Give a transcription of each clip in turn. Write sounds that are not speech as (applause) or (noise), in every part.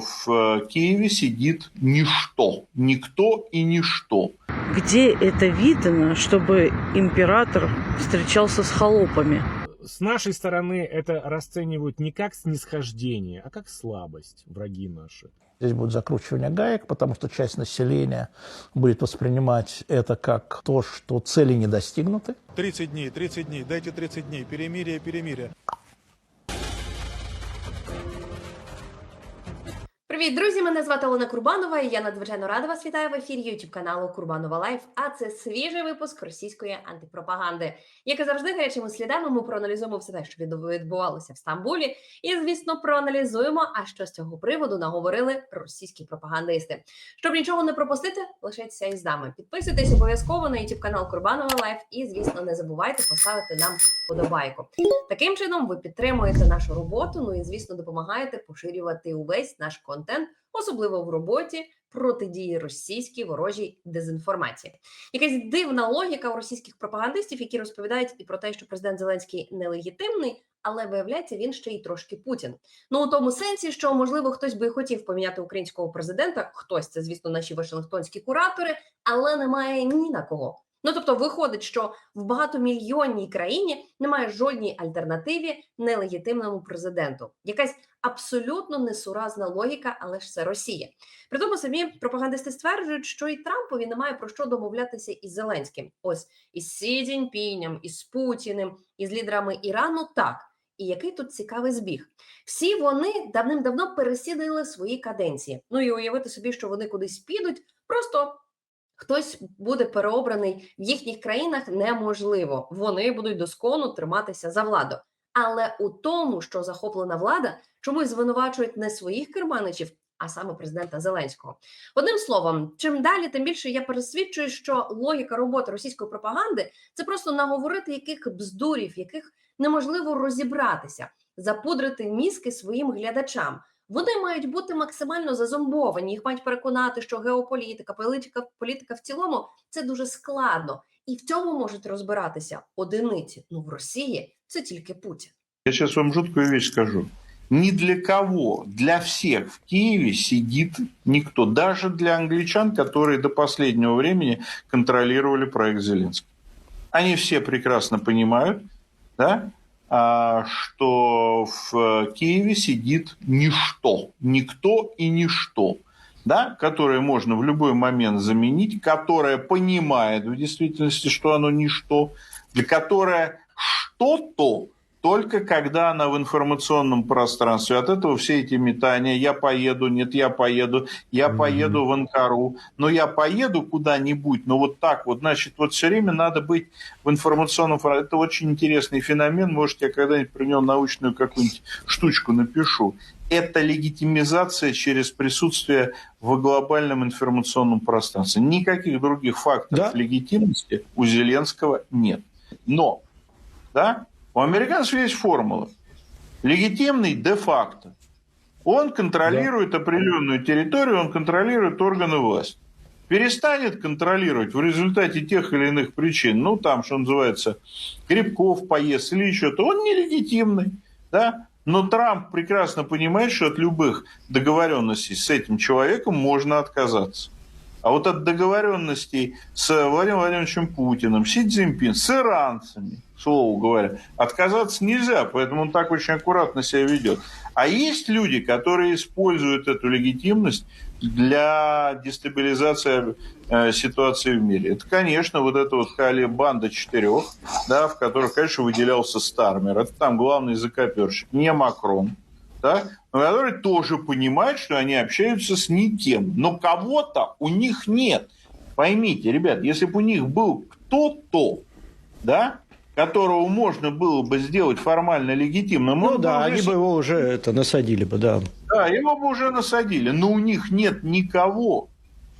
В э, Киеве сидит ничто, никто и ничто. Где это видно, чтобы император встречался с холопами? С нашей стороны это расценивают не как снисхождение, а как слабость, враги наши. Здесь будет закручивание гаек, потому что часть населения будет воспринимать это как то, что цели не достигнуты. 30 дней, 30 дней, дайте 30 дней, перемирие, перемирие. Привіт, друзі! Мене звати Олена Курбанова. і Я надзвичайно рада вас вітаю в ефірі YouTube каналу Курбанова Лайф. А це свіжий випуск російської антипропаганди. Як і завжди, гарячими слідами ми проаналізуємо все те, що від- відбувалося в Стамбулі, і звісно, проаналізуємо, а що з цього приводу наговорили російські пропагандисти. Щоб нічого не пропустити, лишайтеся із нами. Підписуйтесь обов'язково на YouTube канал Курбанова Лайф і, звісно, не забувайте поставити нам вподобайку. Таким чином, ви підтримуєте нашу роботу. Ну і звісно, допомагаєте поширювати увесь наш контент, особливо в роботі протидії російській ворожій дезінформації. Якась дивна логіка у російських пропагандистів, які розповідають і про те, що президент Зеленський нелегітимний, але виявляється, він ще й трошки Путін. Ну у тому сенсі, що можливо хтось би хотів поміняти українського президента, хтось це, звісно, наші вашингтонські куратори, але немає ні на кого. Ну тобто, виходить, що в багатомільйонній країні немає жодній альтернативі нелегітимному президенту. Якась абсолютно несуразна логіка, але ж це Росія. При тому самі пропагандисти стверджують, що і Трампові немає про що домовлятися із Зеленським. Ось із Сі Цзіньпінем, із Путіним, із лідерами Ірану. Так. І який тут цікавий збіг? Всі вони давним-давно пересідали свої каденції. Ну і уявити собі, що вони кудись підуть, просто хтось буде переобраний в їхніх країнах неможливо. Вони будуть доскону триматися за владу. Але у тому, що захоплена влада, чомусь звинувачують не своїх керманичів, а саме президента Зеленського. Одним словом, чим далі, тим більше я пересвідчую, що логіка роботи російської пропаганди це просто наговорити яких бздурів, яких неможливо розібратися, запудрити мізки своїм глядачам. Вони мають бути максимально зазомбовані. Їх мають переконати, що геополітика, політика, політика в цілому це дуже складно, і в цьому можуть розбиратися одиниці. Ну в Росії це тільки Путін. Я сейчас вам жуткую вещь скажу. Ни для кого, для всех в Киеве сидит никто. Даже для англичан, которые до последнего времени контролировали проект Зеленского. Они все прекрасно понимают, да, а, что в Киеве сидит ничто, никто и ничто, да, которое можно в любой момент заменить, которое понимает в действительности, что оно ничто, для которое что-то только когда она в информационном пространстве. От этого все эти метания. Я поеду, нет, я поеду, я Мгм. поеду в Анкару, но я поеду куда-нибудь, но вот так вот, значит, вот все время надо быть в информационном пространстве. Это очень интересный феномен, может, я когда-нибудь про него научную какую-нибудь штучку напишу. Это легитимизация через присутствие в глобальном информационном пространстве. Никаких других факторов Да. легитимности у Зеленского нет. Но, да, у американцев есть формула. Легитимный де-факто. Он контролирует определенную территорию, он контролирует органы власти. Перестанет контролировать в результате тех или иных причин, ну, там, что называется, Грибков поест или еще-то, он нелегитимный, да? Но Трамп прекрасно понимает, что от любых договоренностей с этим человеком можно отказаться. А вот от договоренностей с Владимиром Владимировичем Путиным, Си Цзиньпин, с иранцами, к слову говоря, отказаться нельзя, поэтому он так очень аккуратно себя ведет. А есть люди, которые используют эту легитимность для дестабилизации э, ситуации в мире. Это, конечно, вот эта вот банда четырех, да, в которых, конечно, выделялся Стармер. Это там главный закоперщик, не Макрон да, но которые тоже понимают, что они общаются с никем. Но кого-то у них нет. Поймите, ребят, если бы у них был кто-то, да, которого можно было бы сделать формально легитимным, Ну да, они бы его уже это насадили бы, да. да, его бы уже насадили, но у них нет никого.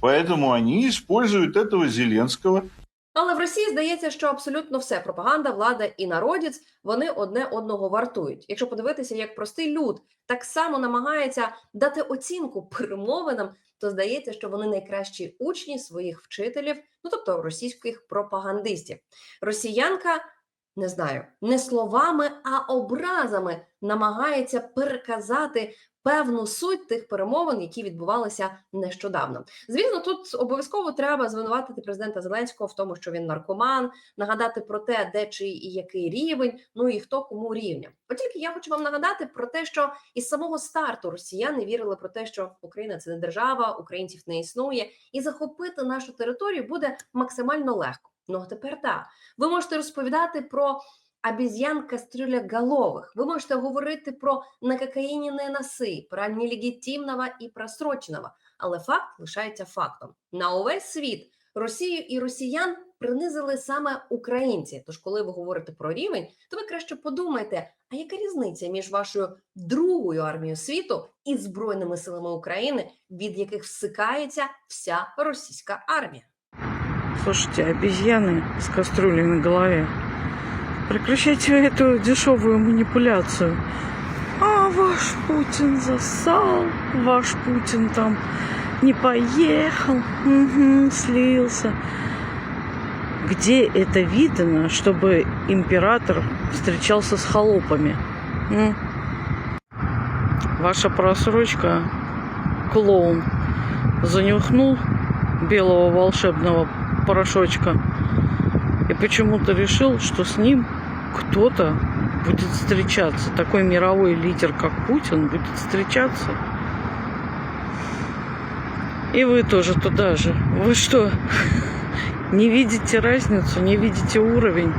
Поэтому они используют этого Зеленского. Але в Росії здається, що абсолютно все пропаганда, влада і народець вони одне одного вартують. Якщо подивитися, як простий люд так само намагається дати оцінку перемовинам, то здається, що вони найкращі учні своїх вчителів, ну тобто російських пропагандистів. Росіянка не знаю, не словами, а образами намагається переказати певну суть тих перемовин, які відбувалися нещодавно. Звісно, тут обов'язково треба звинуватити президента Зеленського в тому, що він наркоман, нагадати про те, де чи і який рівень, ну і хто кому рівня. От тільки я хочу вам нагадати про те, що із самого старту росіяни вірили про те, що Україна це не держава, українців не існує, і захопити нашу територію буде максимально легко. Ну а тепер так. Ви можете розповідати про обезьян кастрюляголових. Ви можете говорити про накокаїнені носи, про нелегітимного і просроченого. Але факт лишається фактом. На увесь світ Росію і росіян принизили саме українці. Тож, коли ви говорите про рівень, то ви краще подумайте, а яка різниця між вашою другою армією світу і Збройними силами України, від яких всикається вся російська армія? Слушайте, обезьяны с кастрюлей на голове. Прекращайте эту дешевую манипуляцию. А ваш Путин засал, ваш Путин там не поехал, мгм, слился. Где это видно, чтобы император встречался с холопами? м? Ваша просрочка, клоун, занюхнул белого волшебного порошочка и почему-то решил, что с ним кто-то будет встречаться. Такой мировой лидер, как Путин, будет встречаться. И вы тоже туда же. Вы что, (laughs) не видите разницу, не видите уровень?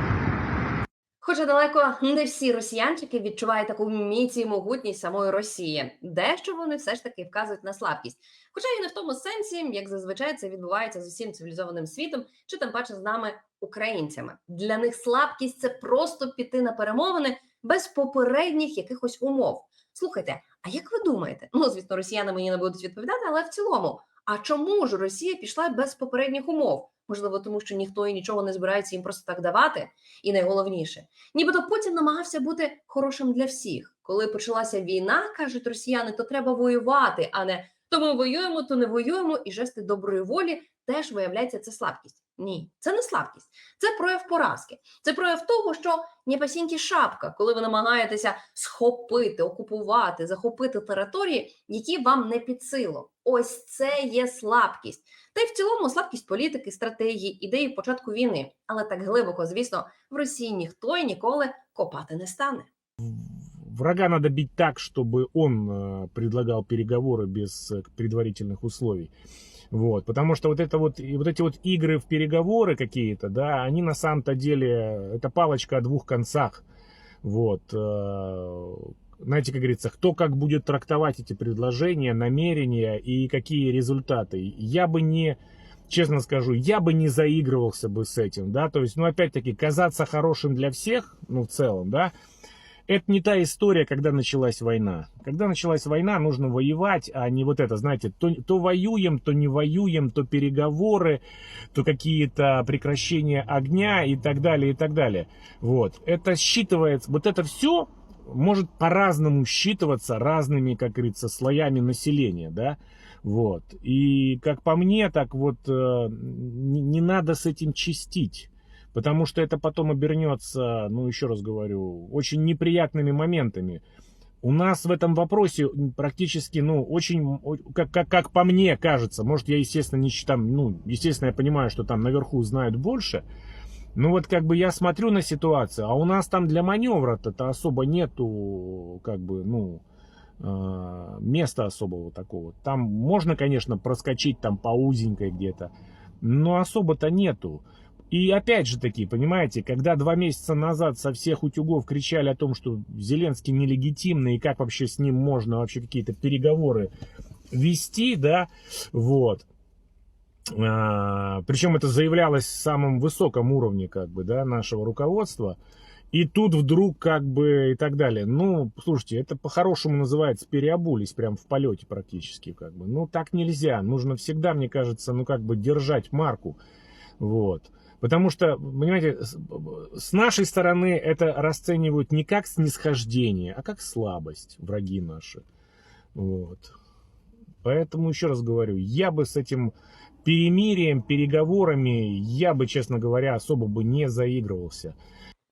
Хоча далеко не всі росіянчики відчувають таку міць і могутність самої Росії. Дещо вони все ж таки вказують на слабкість. Хоча і не в тому сенсі, як зазвичай це відбувається з усім цивілізованим світом, чи тим паче з нами, українцями. Для них слабкість це просто піти на перемовини без попередніх якихось умов. Слухайте, а як ви думаєте? Ну, звісно, росіяни мені не будуть відповідати, але в цілому, а чому ж Росія пішла без попередніх умов? Можливо, тому що ніхто і нічого не збирається їм просто так давати. І найголовніше, нібито Путін намагався бути хорошим для всіх. Коли почалася війна, кажуть росіяни, то треба воювати, а не то ми воюємо, то не воюємо, і жести доброї волі теж виявляється це слабкість. Ні, це не слабкість, це прояв поразки. Це прояв того, що не пасіньки шапка, коли ви намагаєтеся схопити, окупувати, захопити території, які вам не під силу. Ось це є слабкість. Та й в цілому слабкість політики, стратегії, ідеї початку війни. Але так глибоко, звісно, в Росії ніхто і ніколи копати не стане. Врага надо бить так, чтобы он э, предлагал переговоры без э, предварительных условий. Вот, потому что вот это вот, и вот эти вот игры в переговоры какие-то, да, они на самом-то деле, это палочка о двух концах. Вот, э, знаете, как говорится, кто как будет трактовать эти предложения, намерения и какие результаты. Я бы не, честно скажу, я бы не заигрывался бы с этим, да, то есть, ну, опять-таки, казаться хорошим для всех, ну, в целом, да, это не та история, когда началась война. Когда началась война, нужно воевать, а не вот это, знаете, то, то воюем, то не воюем, то переговоры, то какие-то прекращения огня и так далее, и так далее. Вот. Это считывается, вот это все может по-разному считываться разными, как говорится, слоями населения, да, вот. И как по мне, так вот э, не, не надо с этим чистить. Потому что это потом обернется, ну еще раз говорю, очень неприятными моментами. У нас в этом вопросе практически, ну, очень, как, как, как по мне кажется, может, я, естественно, не считаю, ну, естественно, я понимаю, что там наверху знают больше, ну, вот как бы я смотрю на ситуацию, а у нас там для маневра-то особо нету, как бы, ну, э, места особого такого. Там можно, конечно, проскочить там по узенькой где-то, но особо-то нету. И опять же таки, понимаете, когда два месяца назад со всех утюгов кричали о том, что Зеленский нелегитимный и как вообще с ним можно вообще какие-то переговоры вести, да, вот. А, причем это заявлялось в самом высоком уровне, как бы, да, нашего руководства. И тут вдруг как бы и так далее. Ну, слушайте, это по-хорошему называется переобулись прям в полете практически, как бы. Ну, так нельзя. Нужно всегда, мне кажется, ну, как бы держать марку. Вот. Потому что, понимаете, с нашей стороны это расценивают не как снисхождение, а как слабость враги наши. Вот. Поэтому еще раз говорю, я бы с этим перемирием, переговорами, я бы, честно говоря, особо бы не заигрывался.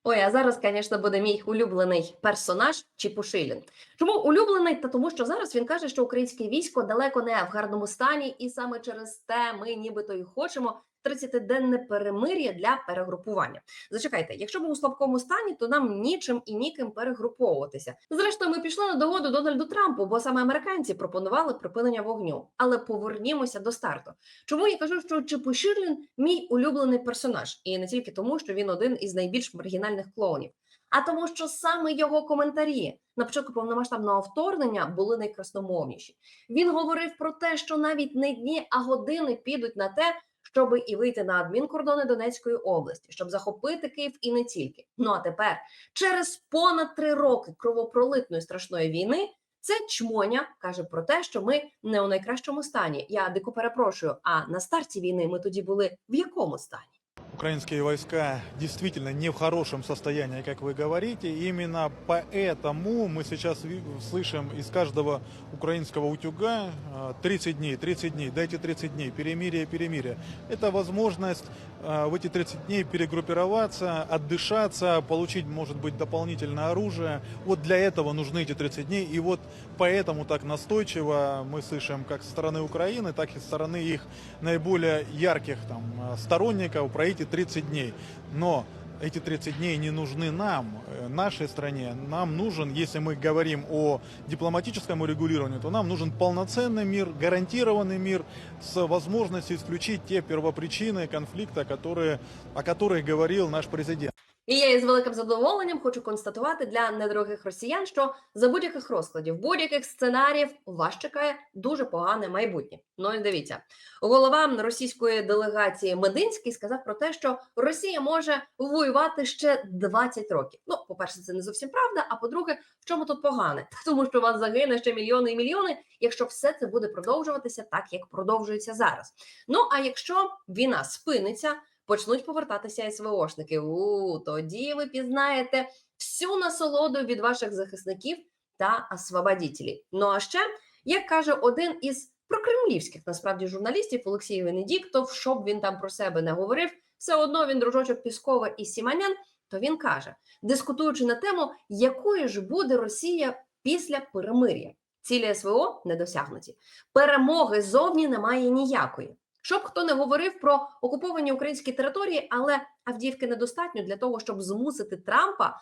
Ой, а зараз, звісно, буде мій улюблений персонаж Чіпушилін. Чому улюблений? Та тому, що зараз він каже, що українське військо далеко не в гарному стані, і саме через те ми нібито і хочемо 30-денне перемир'я для перегрупування. Зачекайте, якщо ми у слабкому стані, то нам нічим і ніким перегруповуватися. Зрештою, ми пішли на догоду Дональду Трампу, бо саме американці пропонували припинення вогню. Але повернімося до старту. Чому я кажу, що Чепуширлін мій улюблений персонаж, і не тільки тому, що він один із найбільш маргінальних клоунів, а тому, що саме його коментарі на початку повномасштабного вторгнення були найкрасномовніші. Він говорив про те, що навіть не дні, а години підуть на те, щоб і вийти на адмінкордони Донецької області, щоб захопити Київ і не тільки. Ну а тепер, через понад три роки кровопролитної страшної війни, це чмоня каже про те, що ми не у найкращому стані. Я дико перепрошую. А на старті війни ми тоді були в якому стані? Украинские войска действительно не в хорошем состоянии, как вы говорите. Именно поэтому мы сейчас слышим из каждого украинского утюга э, 30 дней, 30 дней, дайте 30 дней, перемирие, перемирие. Это возможность э, в эти 30 дней перегруппироваться, отдышаться, получить, может быть, дополнительное оружие. Вот для этого нужны эти 30 дней. И вот поэтому так настойчиво мы слышим как со стороны Украины, так и со стороны их наиболее ярких там, э, сторонников про эти 30 дней. Но эти 30 дней не нужны нам, э, нашей стране. Нам нужен, если мы говорим о дипломатическом урегулировании, то нам нужен полноценный мир, гарантированный мир с возможностью исключить те первопричины конфликта, которые, о которых говорил наш президент. І я із великим задоволенням хочу констатувати для недорогих росіян, що за будь-яких розкладів, будь-яких сценаріїв вас чекає дуже погане майбутнє. Ну і дивіться, голова російської делегації Мединський сказав про те, що Росія може воювати ще 20 років. Ну, по-перше, це не зовсім правда. А по-друге, в чому тут погане? (laughs) Тому що у вас загине ще мільйони і мільйони, якщо все це буде продовжуватися так, як продовжується зараз. Ну а якщо війна спиниться почнуть повертатися СВОшники. У тоді ви пізнаєте всю насолоду від ваших захисників та освободітелів. Ну а ще, як каже один із прокремлівських насправді журналістів Олексій Венедіктов, б він там про себе не говорив, все одно він дружочок Піскова і Сіманян. То він каже, дискутуючи на тему, якою ж буде Росія після перемир'я. Цілі СВО не досягнуті. Перемоги зовні немає ніякої. Щоб хто не говорив про окуповані українські території, але Авдіївки недостатньо для того, щоб змусити Трампа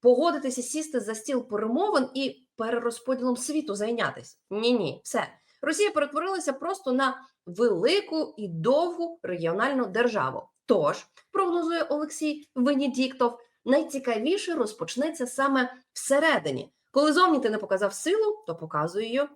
погодитися сісти за стіл перемовин і перерозподілом світу зайнятися. Ні, ні, все. Росія перетворилася просто на велику і довгу регіональну державу. Тож, прогнозує Олексій Венедіктов, найцікавіше розпочнеться саме всередині. Коли зовні ти не показав силу, то показує її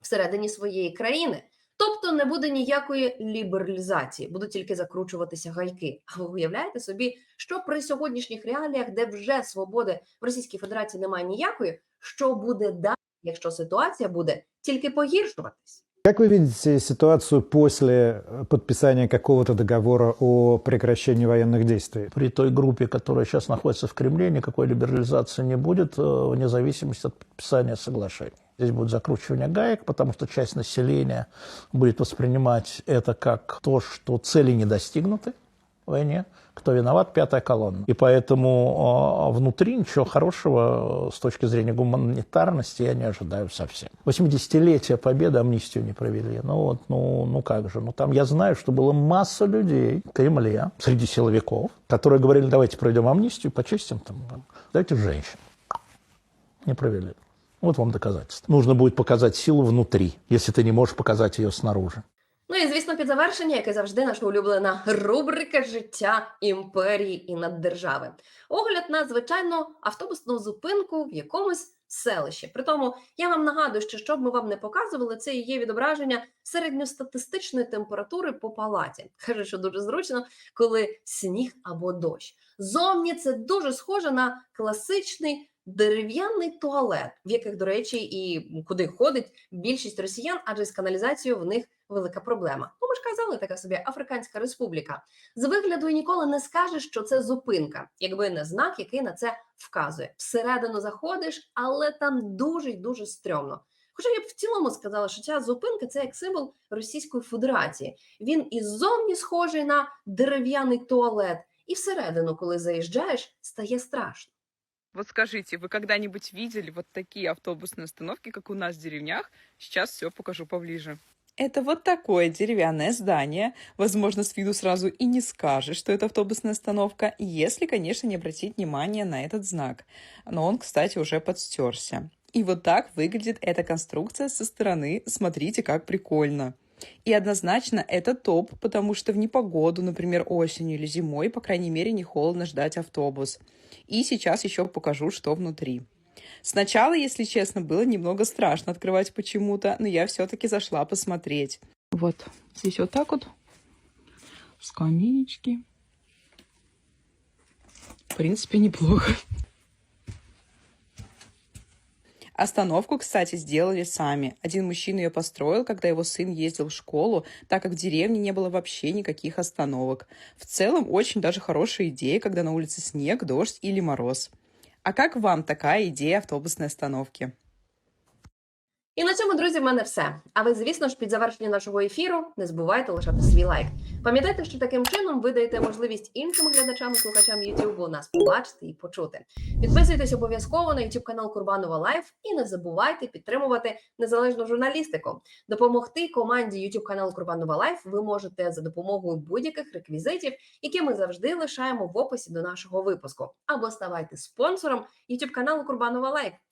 всередині своєї країни. Тобто не буде ніякої лібералізації, будуть тільки закручуватися гайки. А ви уявляєте собі, що при сьогоднішніх реаліях, де вже свободи в Російській Федерації немає ніякої, що буде далі, якщо ситуація буде тільки погіршуватись? Как вы видите ситуацию после э, подписания какого-то договора о прекращении военных действий? При той группе, которая сейчас находится в Кремле, никакой либерализации не будет, э, вне зависимости от подписания соглашений. Здесь будет закручивание гаек, потому что часть населения будет воспринимать это как то, что цели не достигнуты в войне. Кто виноват? Пятая колонна. И поэтому э, внутри ничего хорошего э, с точки зрения гуманитарности я не ожидаю совсем. 80-летие победы амнистию не провели. Ну вот, ну, ну как же. Ну там я знаю, что было масса людей в Кремле, среди силовиков, которые говорили, давайте пройдем амнистию, почистим там, давайте женщин. Не провели. Вот вам доказательство. Нужно будет показать силу внутри, если ты не можешь показать ее снаружи. Ну і звісно, під завершення, як і завжди, наша улюблена рубрика життя імперії і наддержави. Огляд на звичайну автобусну зупинку в якомусь селищі. Притому я вам нагадую, що щоб ми вам не показували, це і є відображення середньостатистичної температури по палаті. Каже, що дуже зручно, коли сніг або дощ. Зовні це дуже схоже на класичний. Дерев'яний туалет, в яких, до речі, і куди ходить більшість росіян, адже з каналізацією в них велика проблема. Ну, ми ж казали, така собі Африканська Республіка. З вигляду ніколи не скажеш, що це зупинка, якби не знак, який на це вказує. Всередину заходиш, але там дуже й дуже стрьомно. Хоча я б в цілому сказала, що ця зупинка це як символ Російської Федерації. Він і ззовні схожий на дерев'яний туалет, і всередину, коли заїжджаєш, стає страшно. Вот скажите, вы когда-нибудь видели вот такие автобусные остановки, как у нас в деревнях? Сейчас все покажу поближе. Это вот такое деревянное здание. Возможно, с виду сразу и не скажешь, что это автобусная остановка, если, конечно, не обратить внимание на этот знак. Но он, кстати, уже подстерся. И вот так выглядит эта конструкция со стороны. Смотрите, как прикольно. И однозначно это топ, потому что в непогоду, например, осенью или зимой, по крайней мере, не холодно ждать автобус. И сейчас еще покажу, что внутри. Сначала, если честно, было немного страшно открывать почему-то, но я все-таки зашла посмотреть. Вот здесь вот так вот скамеечки. В принципе, неплохо. Остановку, кстати, сделали сами. Один мужчина ее построил, когда его сын ездил в школу, так как в деревне не было вообще никаких остановок. В целом, очень даже хорошая идея, когда на улице снег, дождь или мороз. А как вам такая идея автобусной остановки? І на цьому, друзі, в мене все. А ви, звісно ж, під завершення нашого ефіру не забувайте лишати свій лайк. Пам'ятайте, що таким чином ви даєте можливість іншим глядачам і слухачам YouTube нас побачити і почути. Підписуйтесь обов'язково на YouTube канал Курбанова Лайф і не забувайте підтримувати незалежну журналістику. Допомогти команді YouTube каналу Курбанова Лайф ви можете за допомогою будь-яких реквізитів, які ми завжди лишаємо в описі до нашого випуску, або ставайте спонсором YouTube каналу Курбанова Лайф.